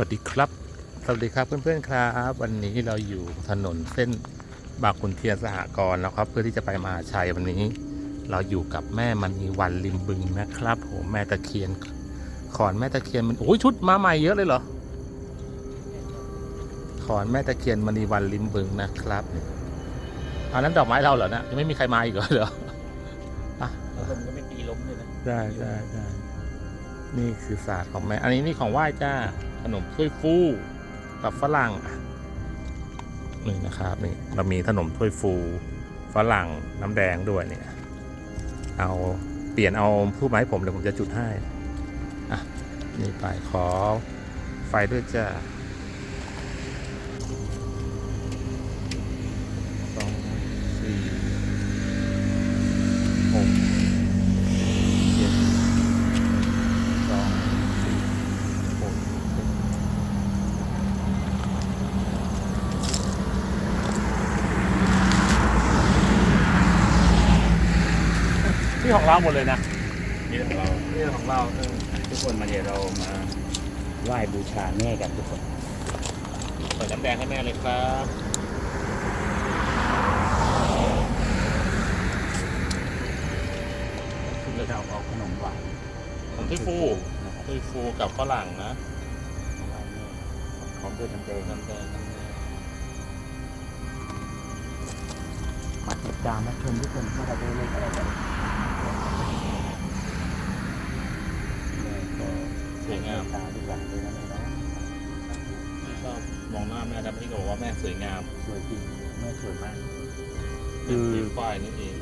วัสดีครับ สวัสดีครับเพื่อนๆครับ วันนี้เราอยู่ถนนเส้นบางขุนเทียนสหกรณ์นะครับ เพื่อที่จะไปมหาชัยวันนี้ เราอยู่กับแม่มณีวันริมบึงนะครับผมแม่ตะเคียนขอนแม่ตะเคียนมันโอ้ยชุดมาใหม่เยอะเลยเหรอขอนแม่ตะเคียนมณีวันริมบึงนะครับอันนั้นดอกไม้เราเหรอเนะยังไม่มีใครมาอีกเหรอเหรออะลมก็ไม่ตีล้มเลยนะได้ได้ได้ นี่คือศาสตร์ของแม่ อันนี้นี่ของไหว้จ้า ขนมถ้วยฟูกับฝรั่งนี่นะครับนี่เรามีขนมถ้วยฟูฝรั่งน้ำแดงด้วยเนี่ย เอาเปลี่ยนเอาผู้ไมาให้ผมเดี๋ยวผมจะจุดให้ อะ นี่ไปขอไฟด้วยจ้าสองสี่หก เจ็ดสองสี่หกเจ็ดที่ของ เราหมดเลยนะนี่ของเรานี่ของเราเออทุกคนมาเดี๋ยวเรามาไหว้บูชาแม่กันทุกคนเปิดน้ำแดงให้แม่เลยครับขึ้นเลยเราเอาขนมหวานผมที่ฟูนะครับที่ฟูกับฝรั่งนะมาไหว้แม่พร้อมด้วยน้ำแดงน้ำแดงน้ำแดงมาติดตามมาชมทุกคนว่าเราได้เลขอะไรกันแม่ก็ สวยงามตาลูกหลานด้วยนะแม่เนาะไม่ชอบมองหน้าแม่แต่พี่ก็บอกว่าแม่สวยงามสวยจริงแม่สวยมาก คือควายนี่เอง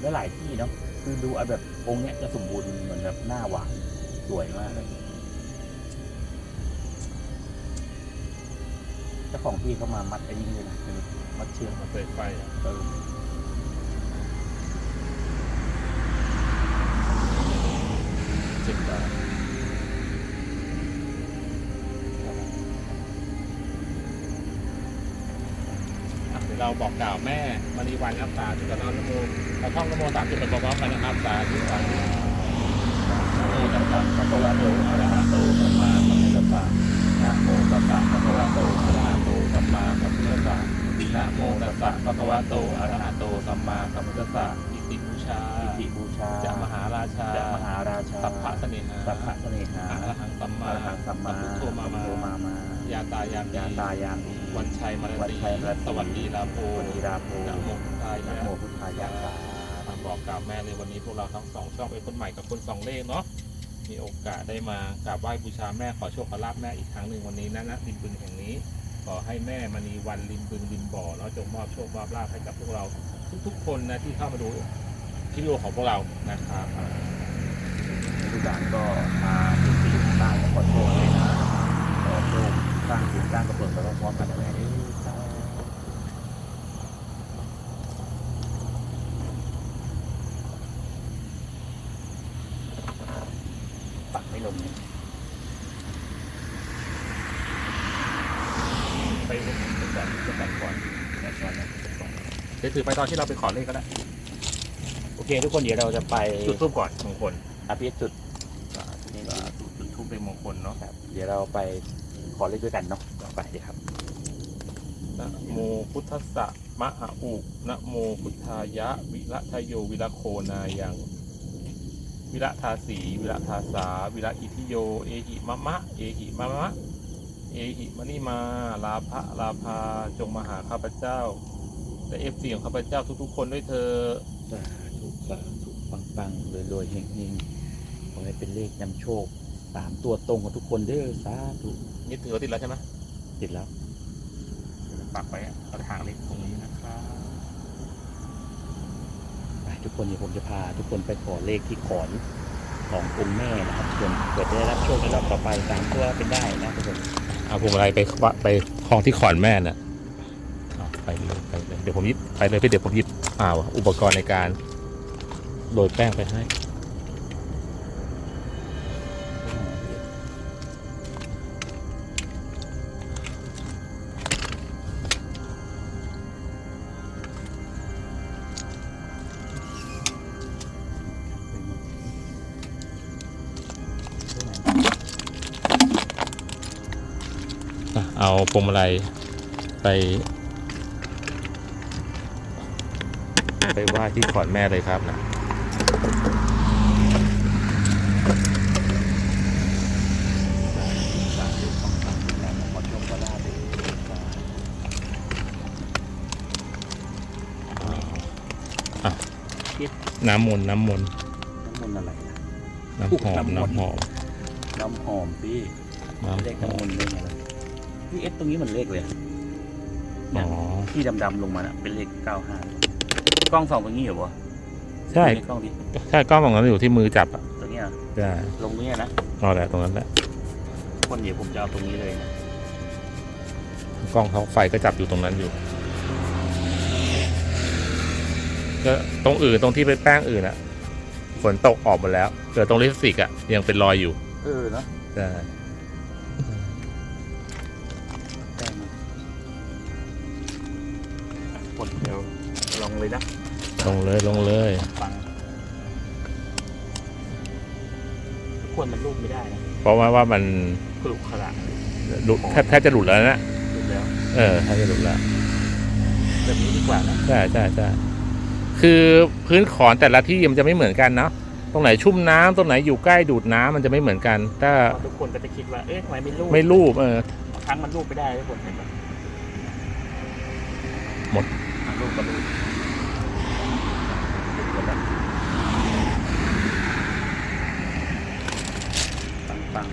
และหลายที่เนาะคือดูเอาแบบองค์เนี้ยจะสมบูรณ์เหมือนแบบหน้าหวานสวยมากเลยเจ้าของที่เขามามัดไอ้นี่เลยนะคือมัดเชือก มาเปไฟอะเออ สิบบาทเดี๋ยวเราบอกกล่าวแม่มณีวันครับสาธุกับน้องนโมเราท่องนโมสามจุดไปพร้อมๆกันนะครับสาธุสาธุนโมตัสสะภะคะวะโตอะระหะโตสัมมาสัมพุทธัสสะนะโมตัสสะภะคะวะโตอะระหะโตสัมมาสัมพุทธัสสะนะโมตัสสะภะคะวะโตอะระหะโตสัมมาสัมพุทธัสสะอิติบูชา อิติบูชาจะมหาราชาจะมหาราชาสัพพะเสน่หาสัพพะเสน่หาอะระหังสัมอมารหังสัมมาสัพพุทโธมามาสัพพุทโธมามายาตายามยาดีตายามดีวันชัยมรวันตีชัยมรตีสวัสดีลาโภสวัสดีราโภนะโมพุทธายนะะโมพุทธายะสามาบอกกล่าวแม่เลยวันนี้พวกเราทั้งสองช่องเป็นคนใหม่กับคนสองเลขเนาะมีโอกาสได้มากราบไหว้บูชาแม่ขอโชคขอลาบแม่อีกครั้งหนึ่งวันนี้นะนะริมบึงแห่งนี้ ขอให้แม่มณีวันริมบึงริมบ่อเนาะจงมอบโชคมอบลาภให้กับพวกเราทุกๆคนนะที่เข้ามาดูที่ วิดีโอของพวกเรานะครับทุกอย่างก็มาถึงที่บ้านก็ขอโทษเลยนะขอโชคสร้างสิ่งสร้างกระเบื้องไปพร้อมๆกันแม่เอ้ยสาธุปักไม่ลงเนี่ยไปก่อนไปก่อนไปก่อนก่อนแต่ก่อนเดี๋ยวถือไปตอนที่เราไปขอเลขก็ได้ เคทุกคนเดี๋ยวเราจะไปจุดทูบก่อนมงคลอภิจุดนี่ก็จุดทูบเป็นมงคลเนาะครับ เดี๋ยวเราไปขอเลขด้วยกันเนาะไปเดี๋ยวครับนะโมพุทธัสสะมะอะอุนะโมพุทธายะ วิระทโยวิระโคนายัง วิระทาสีวิระทาสา วิระอิทิโย เอหิมะมะ เอหิมะมะ เอหิมะนิมา ลาภะลาภาจงมาหาข้าพเจ้า และเอฟซีของข้าพเจ้าทุกๆคนด้วยเธอสาธุสาธุ ปังปังรวยรวยๆเฮงเฮงขอให้เป็นเลขนำโชคสามตัวตรงกับทุกคนเด้อสาธุนี่ถือว่าติดแล้วใช่ไหมติดแล้วปักไว้กระถางเล็กตรงนี้นะครับไปทุกคนเดี๋ยวผมจะพา ทุกคนไปขอเลขที่ขอนขององค์แม่นะครับส่วนเกิดได้รับโชคในรอบต่อไปสามตัวเป็นได้นะทุกคนเอาพวงมาลัยไปไปคลองที่ขอนแม่น่ะเอาไปเลยไปเลยเดี๋ยวผมหยิบไปเลยพี่เดี๋ยวผมหยิบอ่าวอุปกรณ์ในการ โรยแป้งไปให้เอาพวงมาลัยไปไปไหว้ที่ขอนแม่เลยครับนะ น้ำมนต์น้ำมนต์น้ำมนต์อะไรนะน้ำหอมน้ำมนต์น้ำหอม น้ำหอมพี่น้ำเลขหอน้ำมมนต์เลขอะไรพี่เอสตรงนี้มันเลขเลยอะอ๋เนี่อยที่ดำๆลงมาน่ะเป็นเลขเก้าห้ากล้องสองตรงนี้เหรอวะใช่ ดูนกล้องดิใช่กล้องของนั้นอยู่ที่มือจับอะตรงเนี้ยใช่ลงตรงเนี้ยนะเอาแหละตรงนั้นแหละคนเดี๋ยวผมจะเอาตรงนี้เลยนะกล้องเขาไฟก็จับอยู่ตรงนั้นอยู่ ก็ตรงอื่นตรงที่เป็นแป้งอื่นอะฝนตกออกหมดแล้วเหลือตรงลิปสติกอะยังเป็นรอยอยู่เออเนาะใช่แป้งมันอะคนเดี๋ยวลองเลยนะลงเลยลงเลยฟังทุกคนมันรูปไม่ได้นะเพราะว่าว่ามันกรุขระหลุดแทบแทบจะหลุดแล้วนะรูปแล้ว เออแทบจะหลุดแล้วแบบนี้ดีกว่านะใช่ใช่ใช่ คือพื้นขอนแต่ละที่มันจะไม่เหมือนกันเนาะตรงไหนชุ่มน้ำตรงไหนอยู่ใกล้ดูดน้ำมันจะไม่เหมือนกัน ถ้าเพราะทุกคนก็จะคิดว่าเอ๊ะทำไมไม่รูปไม่รูปเออบางครั้งมันรูปไม่ได้ทุกคนเห็นไหมหมดอะรูปก็รูปรูปหมดแล้วปัง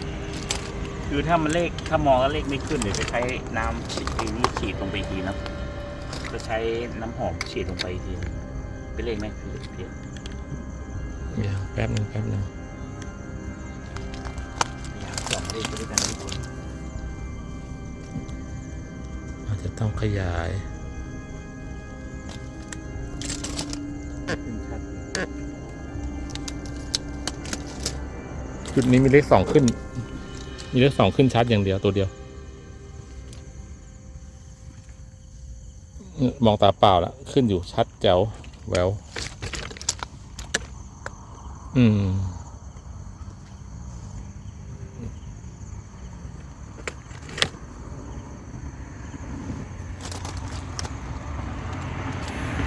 ๆคือถ้ามันเลขถ้ามองแล้วเลขไม่ขึ้นเดี๋ยวจะใช้น้ำฉีดทีนี้ฉีดลงไปอีกทีนะจะใช้น้ำหอมฉีดลงไปอีกที เป็นเลขไหมเพียงเดี๋ยวแป๊บนึงแป๊บนึงพยายามสองเลขไปด้วยกันนะทุกคนอาจจะต้องขยายขึ้นชัดจุดนี้มีเลขสองขึ้น มีเลขสองขึ้นชัดอย่างเดียวตัวเดียวเนี่ยมองตาเปล่าแล้วขึ้นอยู่ชัดแจ๋ว แววอืม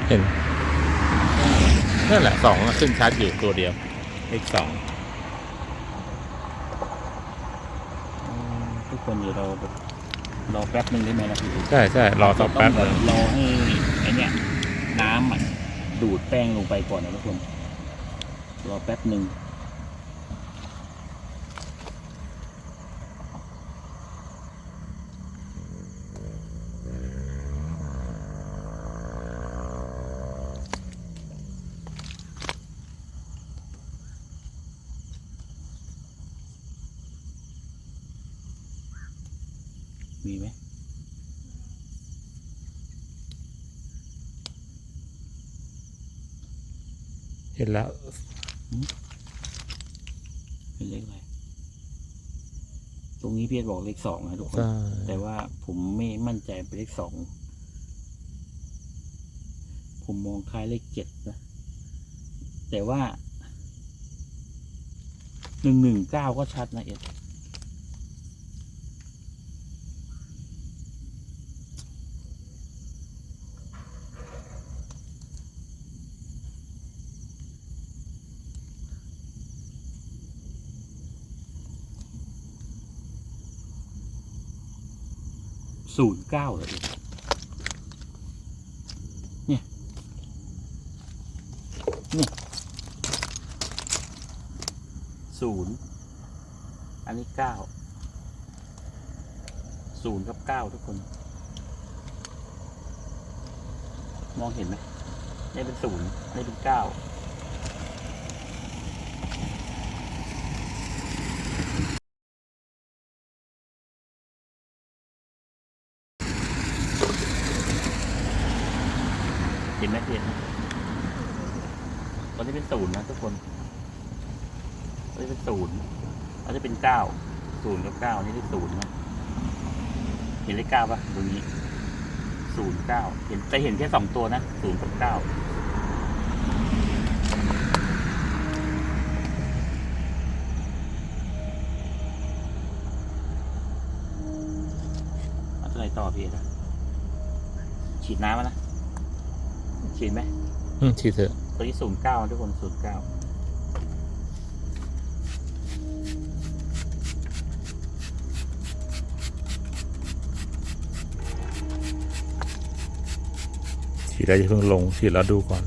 เห็น นั่นแหละสองอะขึ้นชัดอยู่ตัวเดียวเลขสองทุกคนเดี๋ยวเราแบบรอแป๊บหนึ่งได้ไหมนะพี่ใช่ใช่รอสักแป๊บหต้นึองรอให้ไอเนี้ยน้ำอะ ดูดแป้งลงไปก่อนนะทุกคนรอแป๊บหนึ่ง เห็นแล้วเป็นเลขอะไรตรงนี้พี่เอสบอกเลขสองนะทุกคน ใช่ แต่ว่าผมไม่มั่นใจเป็นเลขสอง ผมมองคล้ายเลขเจ็ดนะ แต่ว่าหนึ่งหนึ่งเก้าก็ชัดนะเอ็ด ศูนย์เก้าเลยเนี่ย เนี่ยศูนย์อันนี้เก้าศูนย์กับเก้าทุกคน มองเห็นไหมนี่เป็นศูนย์นี่เป็นเก้า เห็นไหมเห็นไหมตอนนี้เป็นศูนย์นะทุกคนตอนนี้เป็นศูนย์อันนี้ เป็นเก้าศูนย์กับเก้านี่ได้ศูนย์นะเห็นเลขเก้าปะตรงนี้ศูนย์เก้าเห็นแต่เห็นแค่สองตัวนะศูนย์กับเก้านต่อพี่นะฉีดน้ำมานะฉีดไหมอืมฉีดเถอะตัวนี้ศูนย์เก้าทุกคนศูนย์เก้า ฉีดแล้วจะเพิ่งลงฉีดแล้วดูก่อน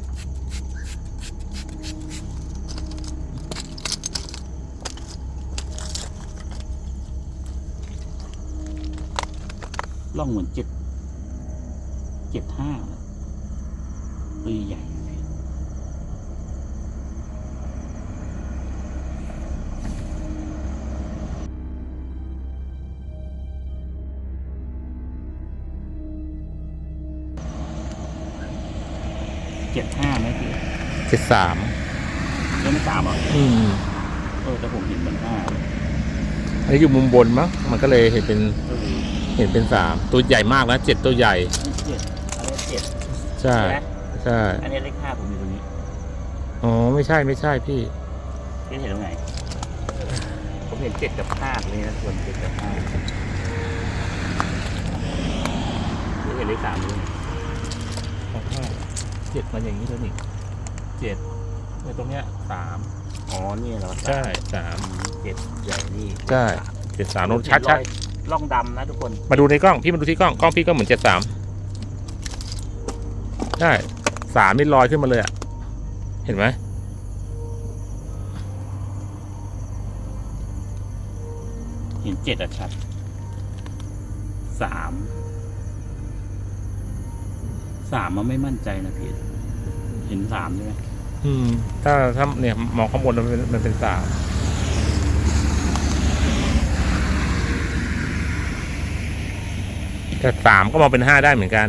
ล่องเหมือนเจ็ดเจ็ดห้าตัวใหญ่ เจ็ดสามยังไม่สามเหรออืมเออแต่ผมเห็นเหมือนห้าอันนี้อยู่มุมบนมั้งมันก็เลยเห็นเป็นก็คือเห็นเป็นสามตัวใหญ่มากนะเจ็ดตัวใหญ่ เจ็ดอันนี้เจ็ดใช่ ใช่ไหมใช่อันนี้เลขห้าผมอยู่ตรงนี้อ๋อไม่ใช่ไม่ใช่พี่ พี่เห็นตรงไหน ผมเห็นเจ็ดกับห้าตรงนี้นะส่วนเจ็ดกับห้าพี่เห็นเลขสามด้วย เจ็ดมันอย่างนี้เลยนี่ เจ็ดในตรงเนี้ยสามอ๋อนี่เหรอใช่สามอืมเจ็ดใหญ่นี่ใช่เจ็ดสามลงชัดชัดล่องดำนะทุกคนมาดูในกล้องพี่มาดูที่กล้องกล้องพี่ก็เหมือนเจ็ดสามใช่สามนี่ลอยขึ้นมาเลยอะเห็นไหมเห็นเจ็ดอะชัดสามสามมันไม่มั่นใจนะพี่เห็นสามใช่ไหม อืม ถ้าถ้าเนี่ยมองข้างบนมันเป็นมันเป็นสามแต่สามก็มองเป็นห้าได้เหมือนกัน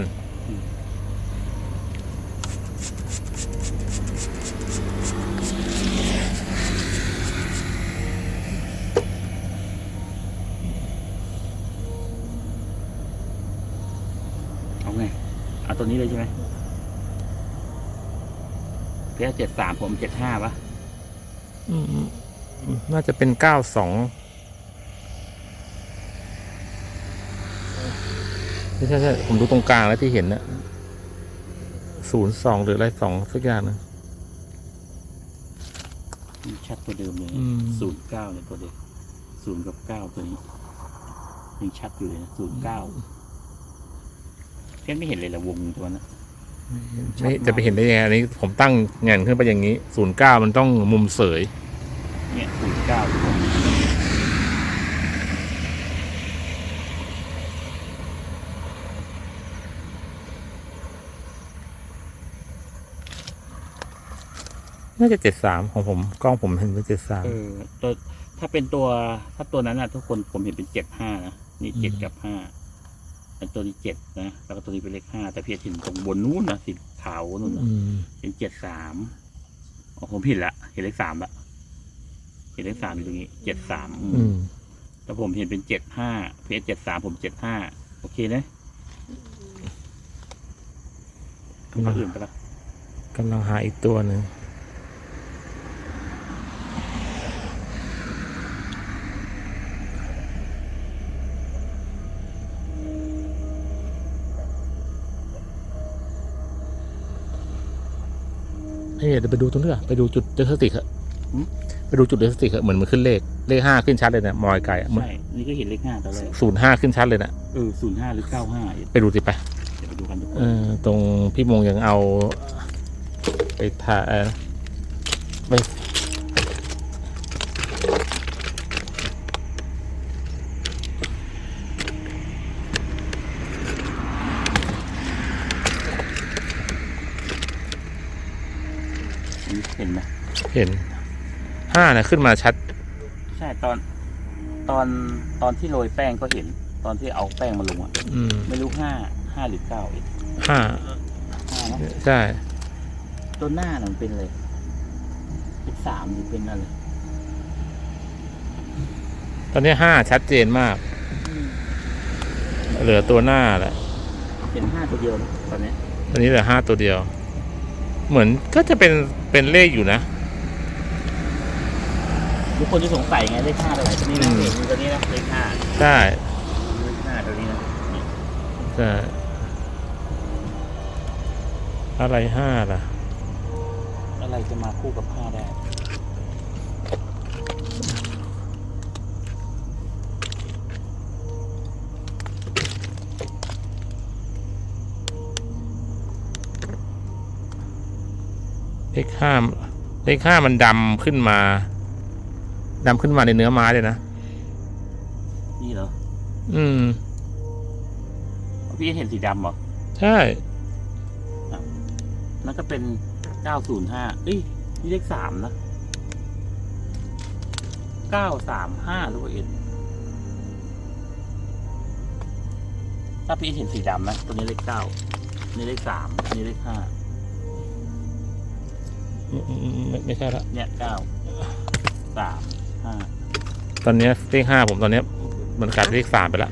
เอาไงเอาตัวนี้เลยใช่ไหม เพียเจ็ดสามผมเจ็ดห้าปะอืมน่าจะเป็นเก้าสองไม่ใช่ใช่ผมดูตรงกลางแล้วที่เห็นนะศูนย์สองหรืออะไรสองสักอย่างนะนี่ชัดตัวเดิมเลยอืมศูนย์เก้าเนี่ยตัวเดียวศูนย์กับเก้าตัวนี้ยังชัดอยู่เลยนะศูนย์เก้าเพียไม่เห็นเลยละวงตัวนั้น ไม่จะไปเห็นได้ยังไงอันนี้ผมตั้งเงนขึ้นไปอย่างนี้ศูนย์เก้ามันต้องมุมเสย เนี่ยศูนย์เก้าน่าจะเจ็ดสามของผมกล้องผมเห็นเป็นเจ็ดสามเออตัวถ้าเป็นตัวถ้าตัวนั้นนะทุกคนผมเห็นเป็นเจ็ดห้านะนี่เจ็ดอืมกับห้าอัน ตัวนี้เจ็ดนะ แล้วก็ตัวนี้เป็นเลขห้าแต่เพียเห็นตรงบนนู้นนะสีขาวนู่นนะอืมเป็นเจ็ดสามอ๋อผมผิดละเห็นเลขสามละเห็นเลขสามอยู่ตรงนี้เจ็ดสามอืมแต่ผมเห็นเป็นเจ็ดห้าเพียเจ็ดสามผมเจ็ดห้าโอเคนะกำลัตัวงอื่นไปละกำลังหาอีกตัวหนึ่ง เฮ้ยเดี๋ยวไปดูตรงนี้ก่อนไปดูจุดเดสติกอะไปดูจุดเดสติกอะเหมือนมันขึ้นเลขเลขห้าขึ้นชัดเลยนะมอยไก่ใช่นี่ก็เห็นเลขห้าตอนแรกศูนย์ห้าขึ้นชัดเลยนะเออศูนย์ห้าหรือเก้าห้าไปดูสิไปเดี๋ยวไปดูกันทุกคเอนอตรงพี่มงยังเอา ไปถ่ายเอ่อไป อันนี้เห็นไหม เห็นห้านะขึ้นมาชัด ใช่ตอนตอนตอนที่โรยแป้งก็เห็น ตอนที่เอาแป้งมาลงอะอืมไม่รู้ห้าห้าหรือเก้าเองห้าห้านะใช่ตัวหน้าน่ะมันเป็นอะไรเป็นสามหรือเป็นอะไรตอนนี้ห้าชัดเจนมาก เหลือตัวหน้าแหละเป็นห้าตัวเดียวนะตอนเนี้ย ตอนนี้เหลือห้าตัวเดียว เหมือนก็จะเป็นเป็นเลขอยู่นะ ทุกคนจะสงสัยไงเลขห้าตัวไหนตัวนี้นะอืมเห็นตัวนี้นะเลขห้าใช่เลขห้าตัวนี้นะนี่ช่อะไรห้าล่ะ อะไรจะมาคู่กับผ้าได้เลขห้าเลขห้ามันดำขึ้นมา ดำขึ้นมาในเนื้อไม้เลยนะ นี่เหรออืม พี่เห็นสีดำเหรอ ใช่ นั่นก็เป็นเก้าศูนย์ห้าเอ้ยนี่เลขสามนะเก้าสามห้าหรือว่าเอ็นถ้าพี่เห็นสีดำนะ ตัวนี้เลขเก้านี่เลขสามนี่เลขห้าไม่ไม่ไม่ใช่ละเนี่ยเก้าสามห้า ตอนเนี้ยเลขห้าผมตอนเนี้ยมันกลายเป็นเลขสามไปละ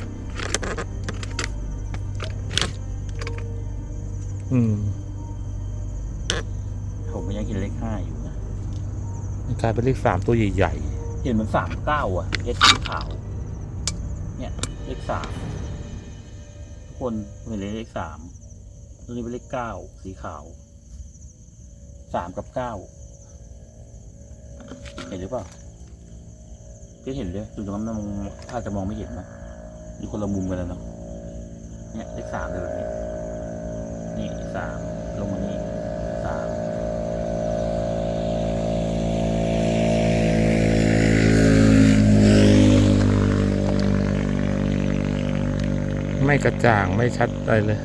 อืมผมยังเห็นเลขห้าอยู่นะมันกลายเป็นเลขสามตัวใหญ่เห็นเหมือนสามเก้าอะเอสสีขาว เนี่ยเลขสามทุกคนเห็นเลขสามตัวนี้เป็นเลขเก้าสีขาวสามกับเก้าเห็นหรือเปล่า พี่เห็นเลยดูตรงนั้นมองถ้าจะมองไม่เห็นนะอยู่คนละมุมกันแล้วเนาะเนี่ยเลขสามเลยแบบนี้นี่สามลงมานี่สามไม่กระจ่างไม่ชัดอะไรเลย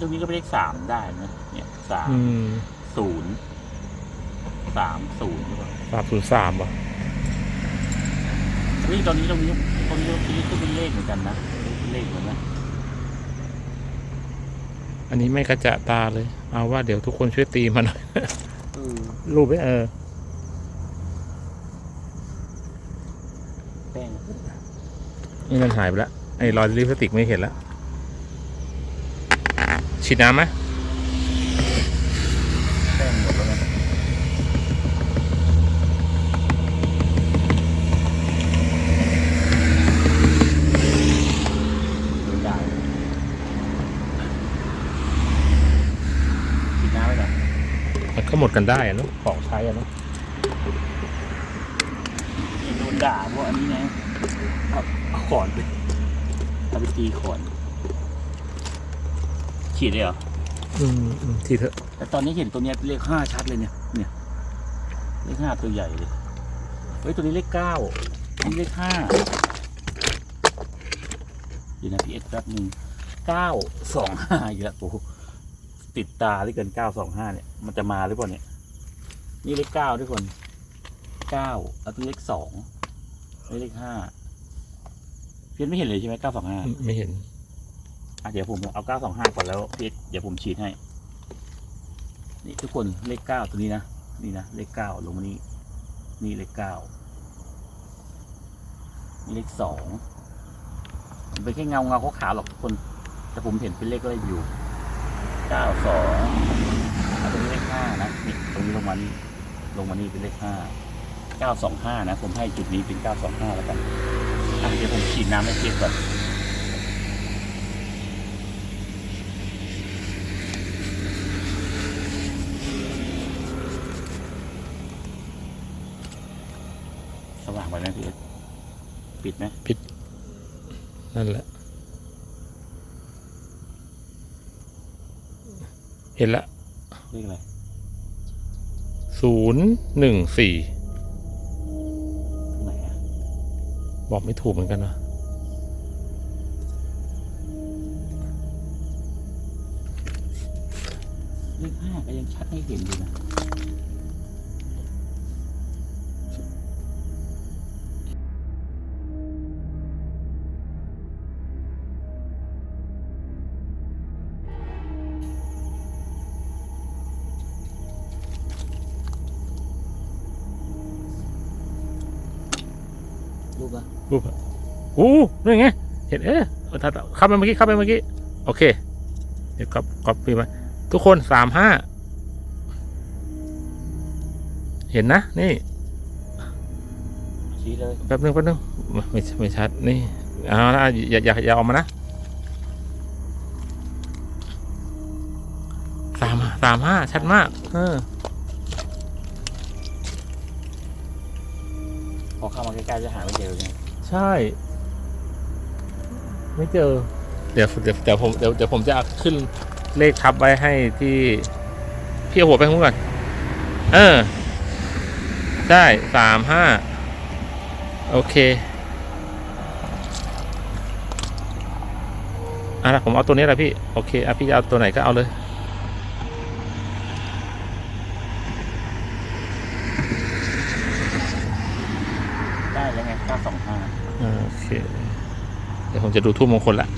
ตรงนี้ก็เป็นเลขสามได้นะเนี่ยสามอืมศูนย์สามศูนย์หรือเปล่าสามศูนย์สามอะเฮ้ยตอนนี้ตรงนี้ตรงนี้ตรงนี้ก็เป็นเลขเหมือนกันนะเป็นเลขเหมือนนะอันนี้ไม่กระจะตาเลย เอาว่าเดี๋ยวทุกคนช่วยตีมาหน่อยเออรูปไว้เออแป้งนี่มันหายไปแล้วไอ้รอยลิปสติกไม่เห็นแล้ว ฉีดน้ำไหม?หมดแล้วนะได้ขีดน้ำไปไหน?มันก็หมดกันได้อะเนอะของใช้อะเนอะโดนด่าเพราะอันนี้ไงเอาขอนไปเอาไปตีขอน ขีดเลยเหรออืมอืมทีเถอะแต่ตอนนี้เห็นตัวเนี้ยเลขห้าชัดเลยเนี่ยเนี่ยเลขห้าตัวใหญ่เลยเฮ้ยตัวนี้เลขเก้านี่เลขห้าเดี๋ยวนะพี่เอสแป๊บหนึ่งเก้าสองห้าอีกแล้วโอ้โหติดตาเหลือเกินเก้าสองห้าเนี่ย มันจะมาหรือเปล่าเนี่ย นี่เลขเก้าทุกคนเก้าแล้วตัวเลขสองนี่เลขห้าเพี้ยนไม่เห็นเลยใช่ไหมเก้าสองห้าไม่เห็น อะเดี๋ยวผมเอาเก้าสองห้าก่อนแล้วพี่เดี๋ยวผมฉีดให้ นี่ทุกคนเลขเก้าตัวนี้นะนี่นะเลขเก้าลงมานี่นี่เลขเก้านี่เลขสองมันเป็นแค่เงาเงาขาวหรอกทุกคน แต่ผมเห็นเป็นเลขอะไรอยู่เก้าสองตรงนี้เลขห้านะนี่ตรงนี้ลงมานี่ลงมานี่เป็นเลขห้าเก้าสองห้านะ ผมให้จุดนี้เป็นเก้าสองห้าแล้วกันอะเดี๋ยวผมฉีดน้ำให้เพียก่อน สว่างไปไหมพี่เอสปิดไหม นั่นแหละ เห็นละเลขอะไรศูนย์หนึ่งสี่ไหนอะบอกไม่ถูกเหมือนกันนะ ปอะรูปอะโอ้นี่ไง เห็นเอ๊ะถ้าเข้าไปเมื่อกี้เข้าไปเมื่อกี้ โอเค เดี๋ยวก๊อปก๊อปปี้มาทุกคนสามห้า เห็นนะ นี่ชี้เลยแป๊บนึงแป๊บนึงไม่ไม่ไม่ชัด นี่ เอาละอย่าอย่าอย่าออกมานะสามสามห้าชัดมาก เออพอเข้ามาใกล้ๆจะหาไม่เจอไง ใช่ ไม่เจอ เดี๋ยวเดี๋ยวเดี๋ยวผมเดี๋ยวเดี๋ยวผมจะขึ้นเลขทับไว้ให้ที่พี่เอาหัวไปข้างบนก่อน เออ ใช่สามห้า โอเคอะผมเอาตัวนี้แหละพี่ โอเคอะพี่จะเอาตัวไหนก็เอาเลย ได้แล้วไงเก้าสองห้า โอเค เดี๋ยว ผมจะดูทูบมงคลละ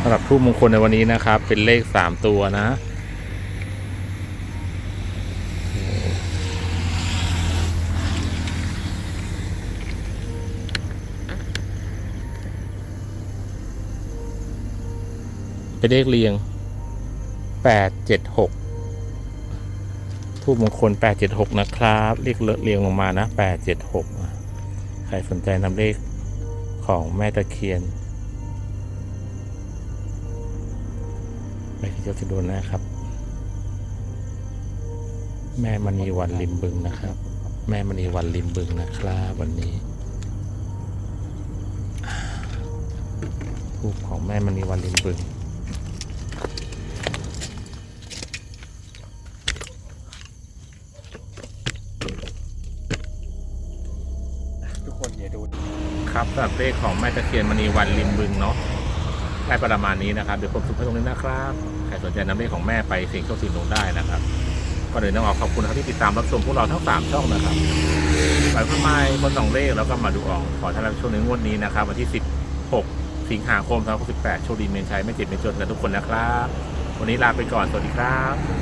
สำหรับทูบมงคลในวันนี้นะครับ เป็นเลขสามตัวนะเป็นเลขเรียงแปดเจ็ดหก ทูบมงคล 876 นะครับ เลขเรียงลงมานะ 876 ใครสนใจนำเลขของแม่ตะเคียนไปที่เจ้าสิโดนนะครับ แม่มณีวันริมบึงนะครับ แม่มณีวันริมบึงนะครับวันนี้ทูบของแม่มณีวันริมบึง ทุกคนอย่าดู ครับเลขของแม่ตะเคียนมณีวันริมบึงเนาะได้ประมาณนี้นะครับ เดี๋ยวผมสุดให้ตรงนี้นะครับใครสนใจนำเลขของแม่ไปเสี่ยงโชคเสี่งดวงได้นะครับก็เลยต้องขอขอบคุณครับที่ติดตามรับชมพวกเราทั้งสามช่องนะครับไปพื่อไม้คนสองเลขแล้วก็มาดูอองขอท่านรับชมในงวดนี้นะครับวันที่ 16 สิงหาคม2568โชคดีเมนชัยไม่เจ็บไม่จนกันทุกคนนะครับ วันนี้ลาไปก่อนสวัสดีครับ